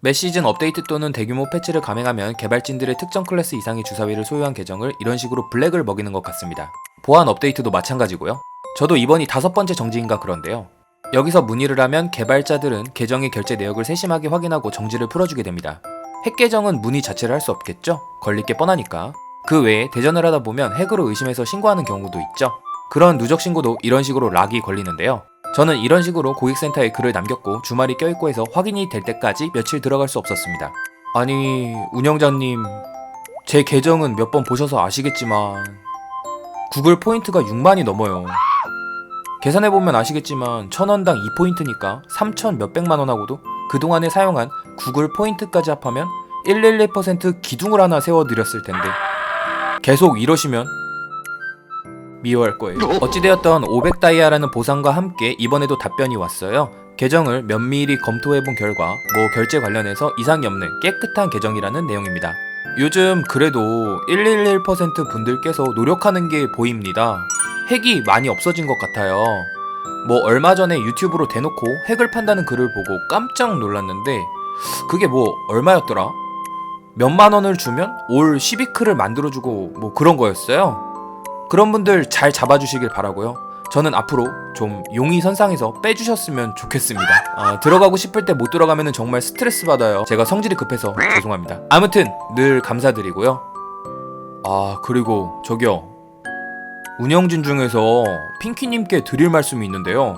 매 시즌 업데이트 또는 대규모 패치를 감행하면 개발진들의 특정 클래스 이상의 주사위를 소유한 계정을 이런 식으로 블랙을 먹이는 것 같습니다. 보안 업데이트도 마찬가지고요. 저도 이번이 다섯 번째 정지인가 그런데요. 여기서 문의를 하면 개발자들은 계정의 결제 내역을 세심하게 확인하고 정지를 풀어주게 됩니다. 핵 계정은 문의 자체를 할 수 없겠죠? 걸릴 게 뻔하니까. 그 외에 대전을 하다 보면 핵으로 의심해서 신고하는 경우도 있죠. 그런 누적 신고도 이런 식으로 락이 걸리는데요. 저는 이런 식으로 고객센터에 글을 남겼고 주말이 껴있고 해서 확인이 될 때까지 며칠 들어갈 수 없었습니다. 아니 운영자님 제 계정은 몇 번 보셔서 아시겠지만 구글 포인트가 6만이 넘어요. 계산해보면 아시겠지만 1000원당 2포인트니까 3천 몇백만 원하고도 그동안에 사용한 구글 포인트까지 합하면 111% 기둥을 하나 세워드렸을 텐데 계속 이러시면 미워할 거예요. 어찌되었던 500다이아라는 보상과 함께 이번에도 답변이 왔어요. 계정을 면밀히 검토해본 결과 뭐 결제 관련해서 이상이 없는 깨끗한 계정이라는 내용입니다. 요즘 그래도 111% 분들께서 노력하는 게 보입니다. 핵이 많이 없어진 것 같아요. 뭐 얼마 전에 유튜브로 대놓고 핵을 판다는 글을 보고 깜짝 놀랐는데 그게 뭐 얼마였더라? 몇만 원을 주면 올 12크를 만들어주고 뭐 그런 거였어요. 그런 분들 잘 잡아주시길 바라고요. 저는 앞으로 좀 용의 선상에서 빼주셨으면 좋겠습니다. 아, 들어가고 싶을 때 못 들어가면 정말 스트레스 받아요. 제가 성질이 급해서 죄송합니다. 아무튼 늘 감사드리고요. 아 그리고 저기요. 운영진 중에서 핑키님께 드릴 말씀이 있는데요.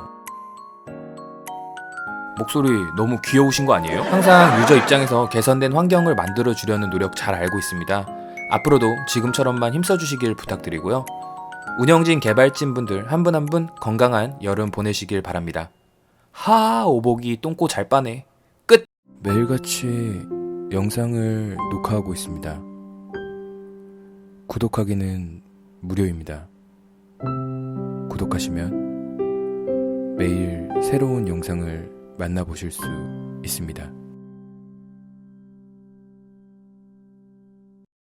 목소리 너무 귀여우신 거 아니에요? 항상 유저 입장에서 개선된 환경을 만들어 주려는 노력 잘 알고 있습니다. 앞으로도 지금처럼만 힘써주시길 부탁드리고요. 운영진 개발진 분들 한 분 한 분 건강한 여름 보내시길 바랍니다. 하 오복이 똥꼬 잘 빠네. 끝. 매일같이 영상을 녹화하고 있습니다. 구독하기는 무료입니다. 구독하시면 매일 새로운 영상을 만나보실 수 있습니다.